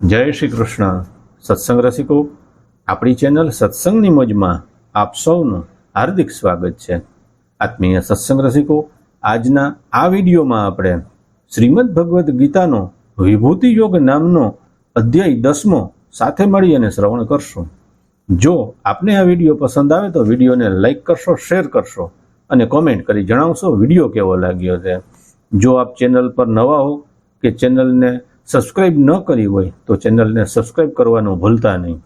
જય શ્રી કૃષ્ણ. સત્સંગ રસિકો, આપણી ચેનલ સત્સંગની મોજમાં આપ સૌનું હાર્દિક સ્વાગત છે. આત્મીય સત્સંગ રસિકો, આજના આ વિડીયોમાં આપણે શ્રીમદ ભગવદ્ ગીતાનો વિભૂતિ યોગ નામનો અધ્યાય દસમો સાથે મળી અને શ્રવણ કરશું. જો આપને આ વીડિયો પસંદ આવે તો વિડીયોને લાઇક કરશો, શેર કરશો અને કોમેન્ટ કરી જણાવશો વીડિયો કેવો લાગ્યો છે. જો આપ ચેનલ પર નવા હો કે ચેનલને સબસ્ક્રાઇબ ન કરી હોય તો ચેનલને સબસ્ક્રાઇબ કરવાનું ભૂલતા નહીં.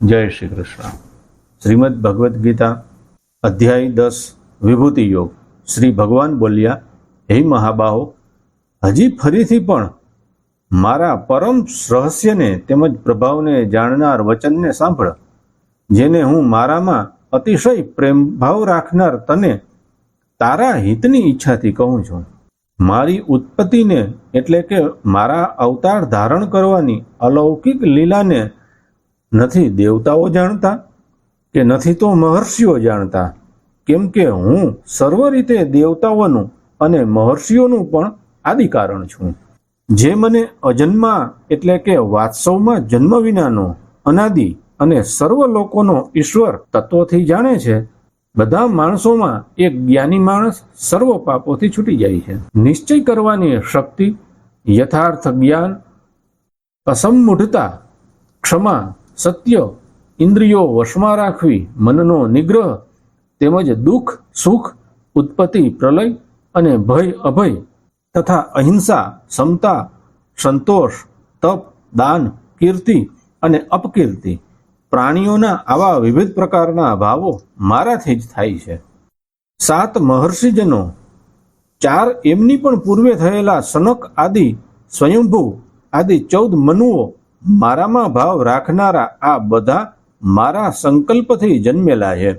જય શ્રી કૃષ્ણ. શ્રીમદ ભગવદ્ ગીતા, અધ્યાય દસ, વિભૂતિ યોગ. શ્રી ભગવાન બોલ્યા, હે મહાબાહો, હજી ફરીથી પણ મારા પરમ રહસ્યને તેમજ પ્રભાવને જાણનાર વચનને સાંભળ, જેને હું મારામાં અતિશય પ્રેમભાવ રાખનાર તને તારા હિતની ઈચ્છાથી કહું છું. મારી ઉત્પત્તિને એટલે કે મારા અવતાર ધારણ કરવાની અલૌકિક લીલાને નથી દેવતાઓ જાણતા કે નથી તો મહર્ષિઓ જાણતા? કેમ કે હું સર્વ રીતે દેવતાઓનું અને મહર્ષિઓનું પણ આદિકારણ છું. જે મને અજન્મા એટલે કે વાત્સવમાં જન્મ વિનાનો અનાદિ અને સર્વ લોકોનો ઈશ્વર તત્વથી જાણે છે બધા માણસોમાં એક જ્ઞાની માણસ સર્વ પાપોથી છૂટી જાય છે. નિશ્ચય કરવાની શક્તિ, યથાર્થ જ્ઞાન, અસમૂઢતા, ક્ષમા, સત્ય, ઇન્દ્રિયો વશમાં રાખવી, મનનો નિગ્રહ, તેમજ દુઃખ, સુખ, ઉત્પત્તિ, પ્રલય અને ભય, અભય તથા અહિંસા, સમતા, સંતોષ, તપ, દાન, કીર્તિ અને અપકીર્તિ. પ્રાણીઓના આવા વિવિધ પ્રકારના ભાવો મારાથી જ થાય છે. સાત મહર્ષિજનો, ચાર એમની પણ પૂર્વે થયેલા સનક આદિ સ્વયંભૂ આદિ ચૌદ મનુઓ મારામાં ભાવ રાખનારા આ બધા મારા સંકલ્પથી જન્મેલા છે.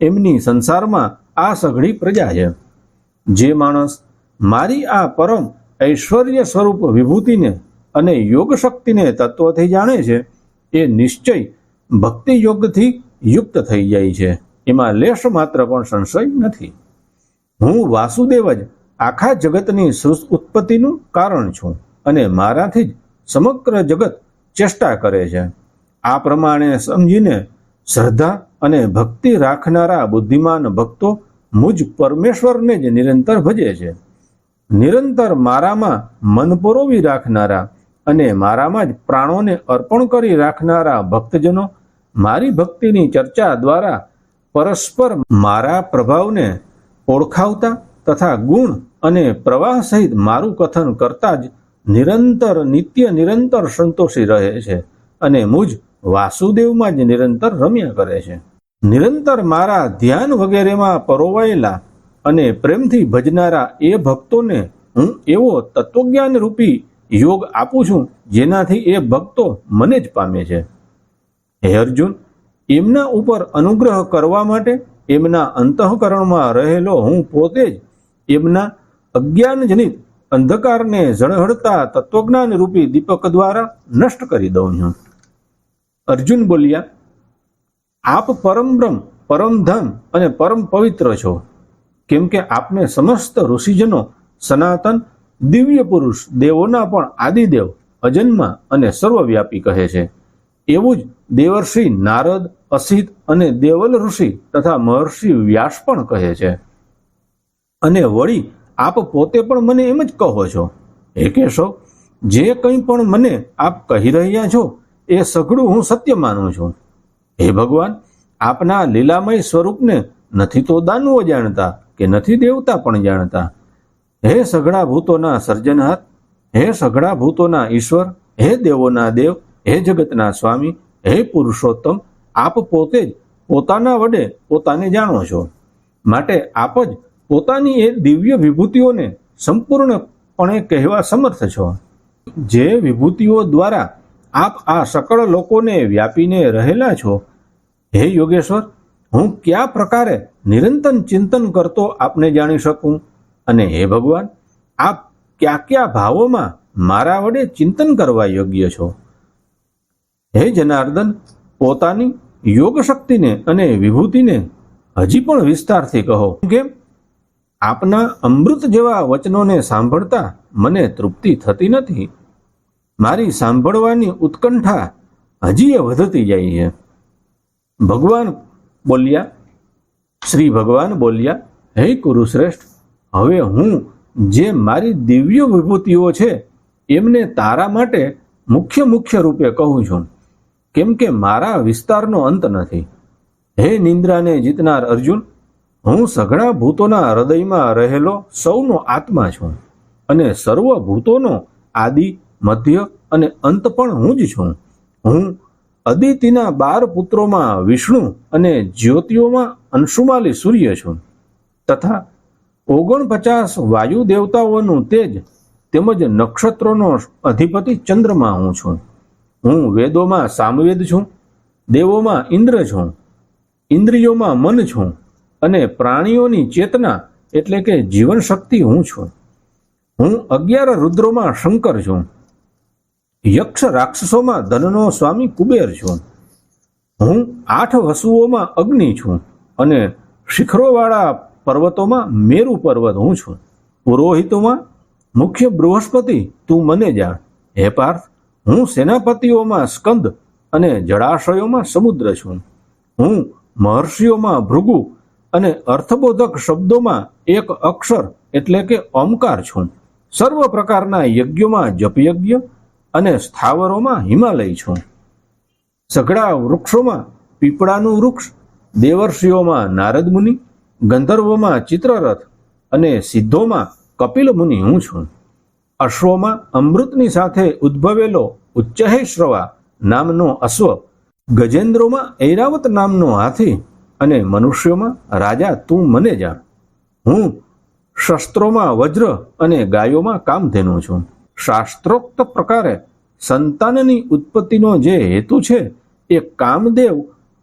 એમની સંસારમાં આ સઘળી પ્રજા છે. જે માણસ મારી આ પરમ ઐશ્વર્ય સ્વરૂપ વિભૂતિને અને યોગ શક્તિને તત્વથી જાણે છે, એ નિશ્ચય ભક્તિ યોગથી યુક્ત થઈ જાય છે. એમાં લેશ માત્ર પણ સંશય નથી. હું વાસુદેવ જ આખા જગતની ઉત્પત્તિનું કારણ છું અને મારાથી જ સમગ્ર જગત ચેષ્ટા કરે છે. આ પ્રમાણે સમજીને શ્રદ્ધા અને ભક્તિ રાખનારા બુદ્ધિમાન ભક્તો મુજ પરમેશ્વરને જ નિરંતર ભજે છે. નિરંતર મારામાં મન પરોવી રાખનારા અને મારામાં જ પ્રાણોને અર્પણ કરી રાખનારા ભક્તજનો મારી ભક્તિની ચર્ચા દ્વારા પરસ્પર મારા પ્રભાવને ઓળખાવતા તથા ગુણ અને પ્રવાહ સહિત મારું કથન કરતા જ નિરંતર, નિત્ય નિરંતર સંતોષી રહે છે અને મુજ વાસુદેવમાં જ નિરંતર રમ્યા કરે છે. નિરંતર મારા ધ્યાન વગેરેમાં પરોવાયેલા અને પ્રેમથી ભજનારા એ ભક્તોને હું એવો તત્વજ્ઞાન રૂપી યોગ આપું છું જેનાથી એ ભક્તો મને જ પામે છે. હે અર્જુન, એમના ઉપર અનુગ્રહ કરવા માટે એમના અંતઃકરણમાં રહેલો હું પોતે જ એમના અજ્ઞાનજનિત અંધકારને ઝળહળતા તત્વજ્ઞાન રૂપી દીપક દ્વારા નષ્ટ કરી દઉં છું. અર્જુન બોલ્યા, આપ પરમ બ્રહ્મ, પરમ ધામ અને પરમ પવિત્ર છો. કેમ કે આપને સમસ્ત ઋષિજનો, સનાતન, દિવ્ય પુરુષ, દેવોના પણ આદિદેવ, અજન્મા અને સર્વવ્યાપી કહે છે. એવું જ દેવર્ષિ નારદ, અસિત અને દેવલ ઋષિ તથા મહર્ષિ વ્યાસ પણ કહે છે. અને વળી આપ પોતે પણ મને એમ જ કહો છો. હે કેશવ, જે કંઈ પણ મને આપ કહી રહ્યા છો, એ સઘળું હું સત્ય માનું છું. હે ભગવાન, આપના લીલામય સ્વરૂપને નથી તો દાનવો જાણતા કે નથી દેવતા પણ જાણતા. હે સઘળા ભૂતોના સર્જનહાર, હે સઘળા ભૂતોના ઈશ્વર, હે દેવોના દેવ હે જગતના સ્વામી, હે પુરુષોત્તમ, આપ પોતે જ પોતાના વડે પોતાને જાણો છો. માટે આપ જ પોતાની એ દિવ્ય વિભૂતિઓને સંપૂર્ણપણે કહેવા સમર્થ છો. જે વિભૂતિઓ દ્વારા આપ આ સકળ લોકોને વ્યાપીને રહેલા છો, હે યોગેશ્વર, હું કયા પ્રકારે નિરંતર ચિંતન કરતો આપને જાણી શકું? અને હે ભગવાન, આપ કયા કયા ભાવોમાં મારા વડે ચિંતન કરવા યોગ્ય છો? હે જનાર્દન, પોતાની યોગ શક્તિને અને વિભૂતિને હજી પણ વિસ્તારથી કહો. કેમ? આપના અમૃત જેવા વચનોને સાંભળતા મને તૃપ્તિ થતી નથી. મારી સાંભળવાની ઉત્કંઠા હજી એ વધતી જાય છે. ભગવાન બોલ્યા, શ્રી ભગવાન બોલ્યા, હે કુરુશ્રેષ્ઠ, હવે હું જે મારી દિવ્ય વિભૂતિઓ છે, એમને તારા માટે મુખ્ય મુખ્ય રૂપે કહું છું. કેમ કે મારા વિસ્તારનો અંત નથી. હે નિંદ્રાને જીતનાર અર્જુન, હું સઘળા ભૂતોના હૃદયમાં રહેલો સૌનો આત્મા છું અને સર્વ ભૂતોનો આદિ, મધ્ય અને અંત પણ હું જ છું. હું અદિતિના બાર પુત્રોમાં વિષ્ણુ અને જ્યોતિઓમાં અંશુમાલી સૂર્ય છું તથા ઓગણપચાસ વાયુ દેવતાઓનું તેજ તેમજ નક્ષત્રોનો અધિપતિ ચંદ્રમાં હું છું. હું વેદોમાં સામવેદ છું, દેવોમાં ઇન્દ્ર છું, ઇન્દ્રિયોમાં મન છું અને પ્રાણીઓની ચેતના એટલે કે જીવન શક્તિ હું છું. હું અગિયાર રુદ્રોમાં શંકર છું. યક્ષ રાક્ષસોમાં ધનનો સ્વામી કુબેર છું. હું આઠ વસુઓમાં અગ્નિ છું અને શિખરોવાળા પર્વતોમાં મેરુ પર્વત હું છું. પુરોહિતોમાં મુખ્ય બૃહસ્પતિ તું મને જાણ હે પાર્થ હું સેનાપતિઓમાં સ્કંદ અને જળાશયોમાં સમુદ્ર છું. હું મહર્ષિઓમાં ભૃગુ અને અર્થબોધક શબ્દોમાં એક અક્ષર એટલે કે ઓમકાર છું. સર્વ પ્રકારના યજ્ઞોમાં જપયજ્ઞ અને સ્થાવરોમાં હિમાલય છું. સઘળા વૃક્ષોમાં પીપળાનું વૃક્ષ, દેવર્ષિઓમાં નારદ મુનિ, ગંધર્વોમાં ચિત્રરથ અને સિદ્ધોમાં કપિલ મુનિ હું છું. અશ્વમાં અમૃતની સાથે ઉદ્ભવેલો ઉચ્ચહેશ્રવા નામનો અશ્વ, ગજેન્દ્રોમાં ઐરાવત નામનો હાથી અને મનુષ્યોમાં રાજા તું મને જાણ. હું શસ્ત્રોમાં વજ્ર અને ગાયોમાં કામધેનુ છું. શાસ્ત્રોક્ત પ્રકારે સંતાનની ઉત્પત્તિનો જે હેતુ છે એ કામદેવ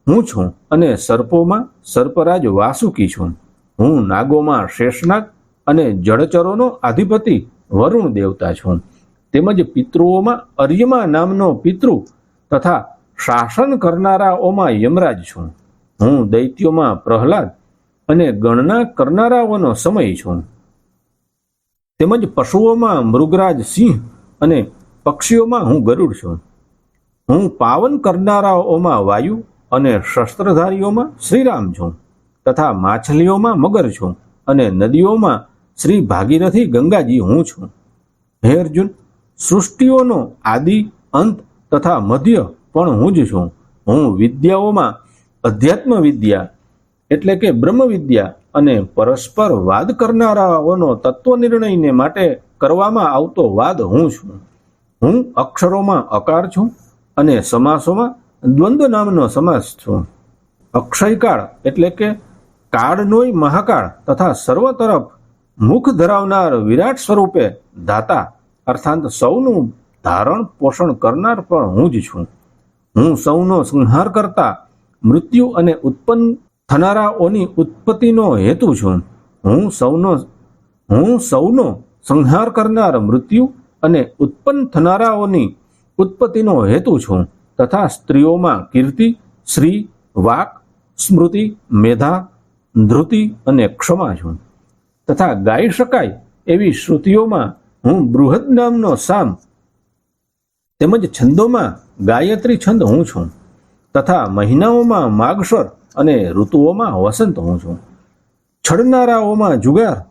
હું છું અને સર્પોમાં સર્પરાજ વાસુકી છું. હું નાગોમાં શેષનાગ અને જળચરોનો અધિપતિ વરુણ દેવતા છું. તેમજ પિતૃઓમાં અર્યમા નામનો પિતૃ તથા શાસન કરનારાઓમાં યમરાજ છું. હું દૈત્યોમાં પ્રહલાદ અને ગણના કરનારાઓનો સમય છું. તેમજ પશુઓમાં મૃગરાજ સિંહ અને પક્ષીઓમાં હું ગરુડ છું. હું પાવન કરનારાઓમાં વાયુ અને શસ્ત્રધારીઓમાં શ્રીરામ છું તથા માછલીઓમાં મગર છું અને નદીઓમાં શ્રી ભાગીરથી ગંગાજી હું છું. હે અર્જુન, સૃષ્ટિઓનો આદિ, અંત તથા મધ્ય પણ હું જ છું. હું વિદ્યાઓમાં અધ્યાત્મ વિદ્યા એટલે કે બ્રહ્મ વિદ્યા અને પરસ્પર વાદ કરનારાઓનો તત્વ નિર્ણયને માટે કરવામાં આવતો વાદ હું છું. હું અક્ષરોમાં અકાર છું અને સમાસોમાં દ્વંદ્વ નામનો સમાસ છું. અક્ષયકાળ એટલે કે કાળનોય મહાકાળ તથા સર્વ તરફ મુખ ધરાવનાર વિરાટ સ્વરૂપે દાતા, અર્થાત સૌનું ધારણ પોષણ કરનાર પણ હું જ છું. હું સૌનો સંહાર કરતા મૃત્યુ અને ઉત્પન્ન થનારાઓની ઉત્પત્તિનો હેતુ છું. હું સૌનો હું સૌનો સંહાર કરનાર મૃત્યુ અને ઉત્પન્ન થનારાઓની ઉત્પત્તિનો હેતુ છું તથા સ્ત્રીઓમાં કીર્તિ, શ્રી, વાક, સ્મૃતિ, મેધા, ધૃતિ અને ક્ષમા છું. તથા ગાઈ શકાય એવી શ્રુતિઓમાં હું બૃહદ નામનો સામ તેમજ છંદોમાં ગાયત્રી છંદ હું છું તથા મહિનાઓમાં માગસર અને ઋતુઓમાં વસંત હું છું. છડનારાઓમાં જુગાર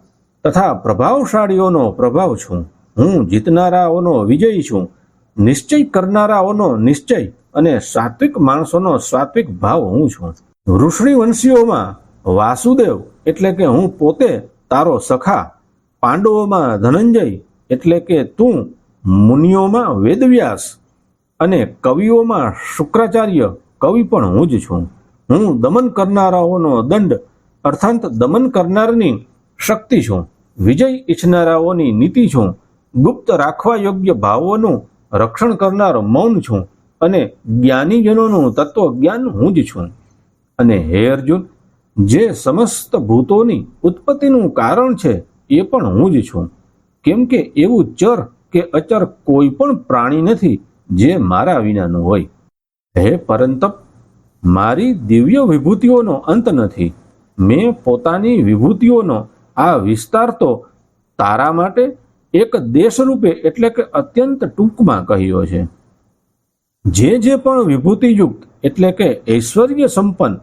તથા પ્રભાવશાળીઓનો પ્રભાવ છું. હું જીતનારાઓનો વિજય છું. નિશ્ચય કરનારાઓનો નિશ્ચય અને સાત્વિક માણસોનો સાત્વિક ભાવ હું છું. ઋષિ વાસુદેવ એટલે કે હું પોતે તારો સખા પાંડવોમાં ધનંજય એટલે કે તું મુનિઓમાં વેદવ્યાસ અને કવિઓમાં શુક્રાચાર્ય કવિ પણ હું જ છું. હું દમન કરનારાઓનો દંડ, અર્થાંત દમન કરનારની શક્તિ છું. વિજય ઈચ્છનારાઓની નીતિ છું. ગુપ્ત રાખવા યોગ્ય ભાવોનું રક્ષણ કરનાર મૌન છું અને જ્ઞાનીજનોનું તત્વ જ્ઞાન હું જ છું. અને હે અર્જુન જે સમસ્ત ભૂતોની ઉત્પત્તિનું કારણ છે એ પણ હું જ છું. કેમ કે એવું ચર કે અચર કોઈ પણ પ્રાણી નથી જે મારા વિનાનું હોય. હે પરંતપ, મારી દિવ્ય વિભૂતિઓનો અંત નથી. મેં પોતાની વિભૂતિઓનો આ વિસ્તાર તો તારા માટે એક દેશ રૂપે એટલે કે અત્યંત ટૂંકમાં કહ્યો છે. જે જે પણ વિભૂતિયુક્ત એટલે કે ઐશ્વર્ય સંપન્ન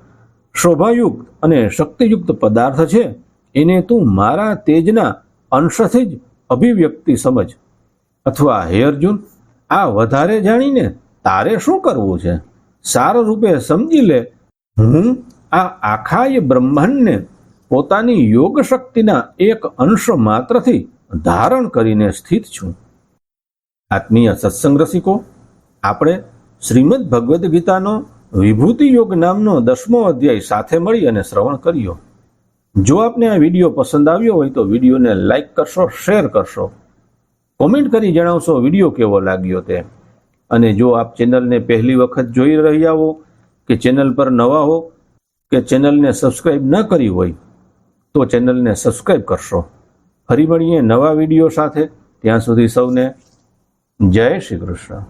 શોભાયુક્ત અને શક્તિયુક્ત પદાર્થ છે, એને તું મારા તેજના અંશથી જ અભિવ્યક્તિ સમજ. અથવા, હે અર્જુન, આ વધારે જાણીને તારે શું કરવું છે? સાર રૂપે સમજી લે. હું આ આખાય બ્રહ્માંડને પોતાની યોગ શક્તિના એક અંશ માત્રથી ધારણ કરીને સ્થિત છું. આત્મીય સત્સંગ રસિકો, આપણે શ્રીમદ ભગવદ્ ગીતાનો વિભૂતિ યોગ નામનો દસમો અધ્યાય સાથે મળી અને શ્રવણ કર્યો. જો આપને આ વીડિયો પસંદ આવ્યો હોય તો વિડીયોને લાઇક કરશો, શેર કરશો. કોમેન્ટ કરી જણાવશો વીડિયો કેવો લાગ્યો તે. અને જો આપ ચેનલને પહેલી વખત જોઈ રહ્યા હો કે ચેનલ પર નવા હો કે ચેનલને સબસ્ક્રાઇબ ન કરી હોય, તો ચેનલને સબસ્ક્રાઇબ કરશો. ફરી મળીએ નવા વીડિયો સાથે. ત્યાં સુધી સૌને જય શ્રી કૃષ્ણ.